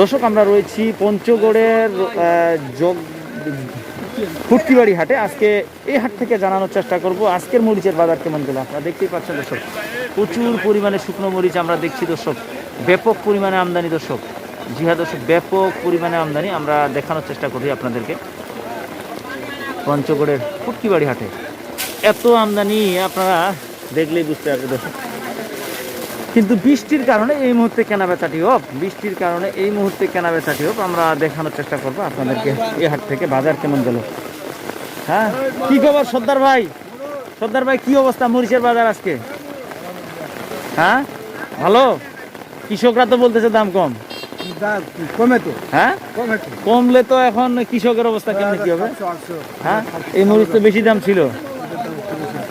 দর্শক, আমরা রয়েছি পঞ্চগড়ের যোগ ফুটকিবাড়ি হাটে। আজকে এই হাট থেকে জানানোর চেষ্টা করব, আজকের মরিচের বাজার কেমন গেল? আপনারা দেখতেই পাচ্ছেন দর্শক, প্রচুর পরিমাণে শুকনো মরিচ আমরা দেখছি দর্শক, ব্যাপক পরিমাণে আমদানি দর্শক। জি হ্যাঁ দর্শক, ব্যাপক পরিমাণে আমদানি আমরা দেখানোর চেষ্টা করি আপনাদেরকে। পঞ্চগড়ের ফুটকিবাড়ি হাটে এত আমদানি আপনারা দেখলেই বুঝতে পারবে দর্শক। কিন্তু বৃষ্টির কারণে এই মুহূর্তে কেনা বেচাটি হোক বৃষ্টির কারণে এই মুহূর্তে কেনা বেচাটি হোক আমরা দেখানোর চেষ্টা করব আপনাদেরকে এই হাট থেকে বাজার কেমন গেল। হ্যাঁ? কি খবর সর্দার ভাই? সর্দার ভাই কি অবস্থা মরিচের বাজার আজকে? হ্যাঁ? ভালো? কৃষকরা তো বলতেছে দাম কম। কমে তো। হ্যাঁ? কমলে তো এখন কৃষকের অবস্থা কেমন কি হবে? হ্যাঁ? এই মরিচ তো বেশি দাম ছিল।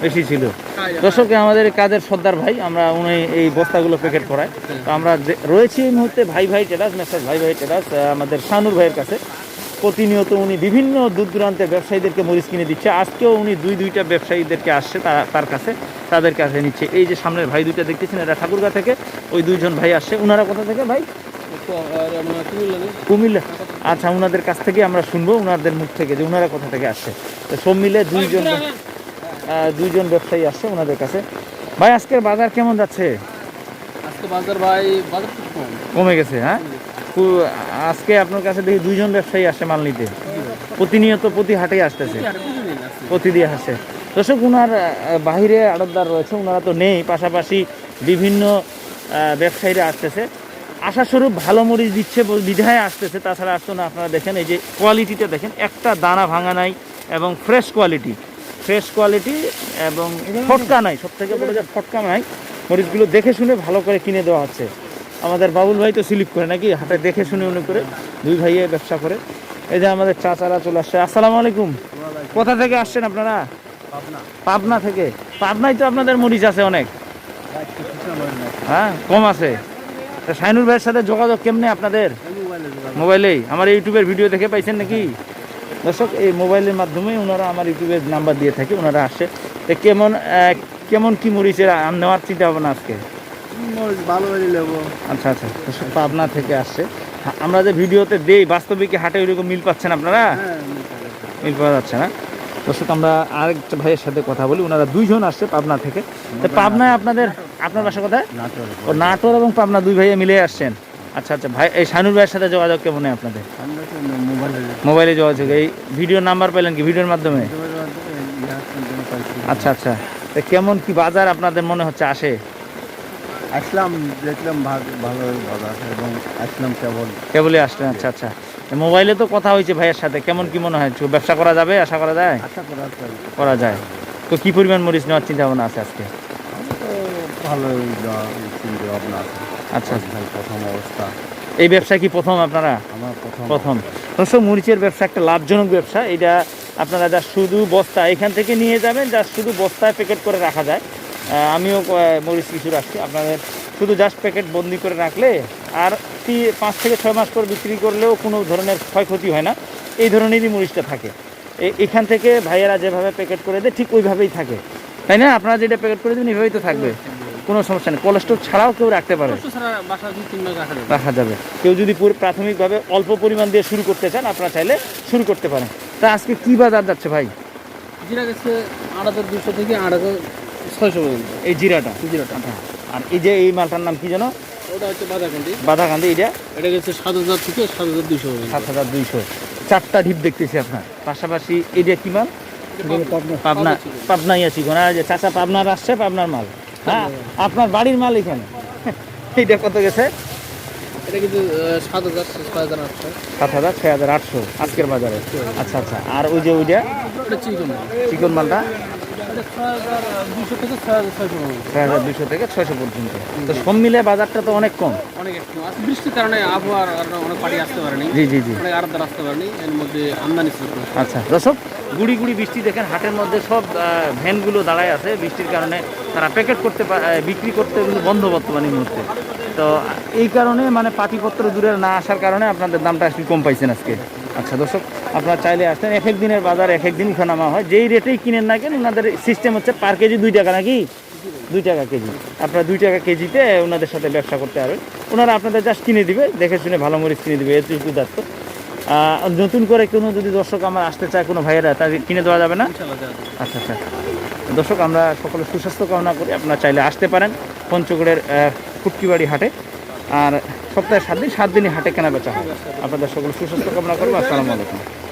বেশি ছিল। দর্শক আমাদের কাজের সর্দার ভাই, আমরা উনি এই বস্তাগুলো প্যাকেট করাই তো আমরা রয়েছি এই মুহূর্তে ভাই ভাই টেরাস মেসার ভাই ভাই টেরাস আমাদের শানুর ভাইয়ের কাছে। প্রতিনিয়ত উনি বিভিন্ন দূর দূরান্তের ব্যবসায়ীদেরকে মরিচ কিনে দিচ্ছে। আজকেও উনি দুই, দুইটা ব্যবসায়ীদেরকে আসছে তার কাছে, তাদের কাছে নিচ্ছে। এই যে সামনের ভাই দুইটা দেখতেছেন, এরা ঠাকুরগা থেকে, ওই দুইজন ভাই আসছে। ওনারা কোথা থেকে ভাই? কুমিল্লা। আচ্ছা ওনাদের কাছ থেকে আমরা শুনব ওনাদের মুখ থেকে যে ওনারা কোথা থেকে আসছে। তো সব মিলে দুইজন দুইজন ব্যবসায়ী আসছে ওনাদের কাছে। ভাই আজকের বাজার কেমন যাচ্ছে? আজকে বাজার ভাই বাজার কমে। গেছে হ্যাঁ? আজকে আপনার কাছে দেখি দুইজন ব্যবসায়ী আসছে মাল নিতে। প্রতিনিয়ত প্রতি হাটেই আসতেছে। প্রতিদিন আসে। দর্শক ওনার বাহিরে আড়তদার রয়েছে ওনারা তো নেই। পাশাপাশি বিভিন্ন ব্যবসায়ীরা আসতেছে। আশাস্বরূপ ভালো মরিচ দিচ্ছে বিধায় আসতেছে। তাছাড়া আসতো না আপনারা দেখেন এই যে কোয়ালিটিটা দেখেন একটা দানা ভাঙা নাই এবং ফ্রেশ কোয়ালিটি ফ্রেশ কোয়ালিটি এবং ফটকা নাই সব থেকে বড় যে ফটকা নাই মরিচগুলো দেখে শুনে ভালো করে কিনে দেওয়া হচ্ছে। আমাদের বাবুল ভাই তো স্লিপ করে নাকি হাটে দেখে শুনে উনি করে দুই ভাইয়ে ব্যবসা করে। এই যে আমাদের চাচারা চলে আসছে। আসসালামু আলাইকুম। কোথা থেকে আসছেন আপনারা? পাবনা। থেকে। পাবনায় তো আপনাদের মরিচ আছে অনেক। হ্যাঁ কম আছে। তা সাইনুর ভাইয়ের সাথে যোগাযোগ কেমনে আপনাদের? মোবাইলেই। আমার ইউটিউবের ভিডিও দেখে পাইছেন নাকি? দর্শক এই মোবাইলের মাধ্যমে ওনারা আমার ইউটিউবের নাম্বার দিয়ে থাকে ওনারা আসে। তো কেমন কেমন কি মরিচের নেওয়ার চিন্তা ভাবনা আজকে ভালো আচ্ছা আচ্ছা দর্শক পাবনা থেকে আসছে। আমরা যে ভিডিওতে দেই বাস্তবিক হাটে ওইরকম মিল পাচ্ছেন আপনারা? হ্যাঁ মিল পাওয়া যাচ্ছে না। দর্শক আমরা আরেকটা ভাইয়ের সাথে কথা বলি ওনারা দুইজন আসছে পাবনা থেকে। তো পাবনায় আপনাদের আপনার বাসা কোথায়? নাটোর। ও নাটোর এবং পাবনা দুই ভাইয়ে মিলে আসছেন। আচ্ছা আচ্ছা ভাই এই শানুর ভাইয়ের সাথে যোগাযোগ কেমন আপনাদের? মোবাইলে যোগাযোগ এই ভিডিওর নাম্বার পেলেন কি? ভিডিওর মাধ্যমে? আচ্ছা আচ্ছা। তো কেমন কি বাজার আপনাদের মনে হচ্ছে? আসে? আসলাম দেখলাম ভালো বাজার এবং আসলাম কেবল। কেবলই আসলেন আচ্ছা আচ্ছা। মোবাইলে তো কথা হয়েছে ভাইয়ের সাথে। কেমন কি মনে হয়? ব্যবসা করা যাবে? আশা করা যায়? আশা করার করা যায়। তো কি পরিমাণ মরিচ নেওয়ার চিন্তা ভাবনা আছে আজকে? তো ভালোই চিন্তা ভাবনা আছে। আচ্ছা। ভাই প্রথম অবস্থা। এই ব্যবসা কি প্রথম আপনারা? আমার প্রথম। প্রথম। দর্শক মরিচের ব্যবসা একটা লাভজনক ব্যবসা। এটা আপনারা যা শুধু বস্তা এখান থেকে নিয়ে যাবেন যা শুধু বস্তায় প্যাকেট করে রাখা যায়। আমিও মরিচ কিছু রাখছি। আপনাদের শুধু জাস্ট প্যাকেট বন্দি করে রাখলে আর পাঁচ থেকে ছয় মাস পর বিক্রি করলেও কোনো ধরনের ক্ষয়ক্ষতি হয় না। এই ধরনেরই মরিচটা থাকে। এখান থেকে ভাইয়েরা যেভাবে প্যাকেট করে দেয় ঠিক ওইভাবেই থাকে। তাই না? আপনারা যেটা প্যাকেট করে দেবেন এইভাবেই তো থাকবে। কোনো সমস্যা নেই। কোলেস্ট্রল ছাড়াও কেউ রাখতে পারে। রাখা যাবে। কেউ যদি পুরো প্রাথমিকভাবে অল্প পরিমাণ দিয়ে শুরু করতে চান আপনারা চাইলে শুরু করতে পারেন। তা আজকে কি বাজার যাচ্ছে ভাই? জিরা গেছে আট হাজার দুশো থেকে আট হাজার ছয়শো পর্যন্ত। এই জিরাটা? জিরাটা। আর এই যে এই মালটার নাম কি যেন? ওটা হচ্ছে বাদাকান্দি বাধাকান্দি এটা? এটা গেছে সাত হাজার থেকে সাত হাজার দুশো সাত হাজার দুইশো। চারটা ঢিপ দেখতেছি আপনার। পাশাপাশি এটা কি মাল? পাবনা। পাবনাই আছি কোন যে চাচা পাবনার আসছে পাবনার মাল। হ্যাঁ আপনার বাড়ির মাল এখানে। এইটা কত গেছে? এটা কিন্তু সাত হাজার ছয় হাজার আটশো। সাত হাজার ছয় হাজার আটশো আজকের বাজারে। আচ্ছা আচ্ছা। আর ওই যে ওইটা? চিকন চিকন মালটা? ছয় হাজার দুশো থেকে ছয় ছয়শো পর্যন্ত। দুশো থেকে ছয়শো পর্যন্ত। তো সব মিলে বাজারটা তো অনেক কম। অনেক বৃষ্টির কারণে আবহাওয়ার অনেক পাড়ি আসতে পারেনি। জি জি জি। অনেক আরদার আসতে পারেনি। এর মধ্যে আমদানি আচ্ছা দর্শক গুড়ি গুড়ি বৃষ্টি দেখেন হাটের মধ্যে সব ভ্যানগুলো দাঁড়ায় আছে। বৃষ্টির কারণে তারা প্যাকেট করতে বিক্রি করতে কিন্তু বন্ধ বর্তমানে এই মুহূর্তে। তো এই কারণে মানে পাটিপত্র দূরে না আসার কারণে আপনাদের দামটা একটু কম পাইছেন আজকে। আচ্ছা দর্শক আপনারা চাইলে আসতেন এক এক দিনের বাজার এক এক দিন উঠানামা হয়। যেই রেটেই কিনেন না কেন ওনাদের সিস্টেম হচ্ছে পার কেজি দুই টাকা নাকি? দুই টাকা কেজি আপনারা দুই টাকা কেজিতে ওনাদের সাথে ব্যবসা করতে পারবেন। ওনারা আপনাদের জাস্ট কিনে দিবে দেখে শুনে ভালো মরিচ কিনে দিবে এটুকু দায়িত্ব নতুন করে কোনো যদি দর্শক আমার আসতে চায় কোনো ভাইয়েরা তাকে কিনে দেওয়া যাবে না? আচ্ছা আচ্ছা। দর্শক আমরা সকলে সুস্বাস্থ্য কামনা করি। আপনারা চাইলে আসতে পারেন। পঞ্চগড়ের আহ, ফুটকিবাড়ি হাটে। আর সপ্তাহে সাত দিন, সাত দিনই হাটে কেনা বেচা হয়। আপনাদের সকল সুস্বাস্থ্য কামনা করব। আসসালামু আলাইকুম।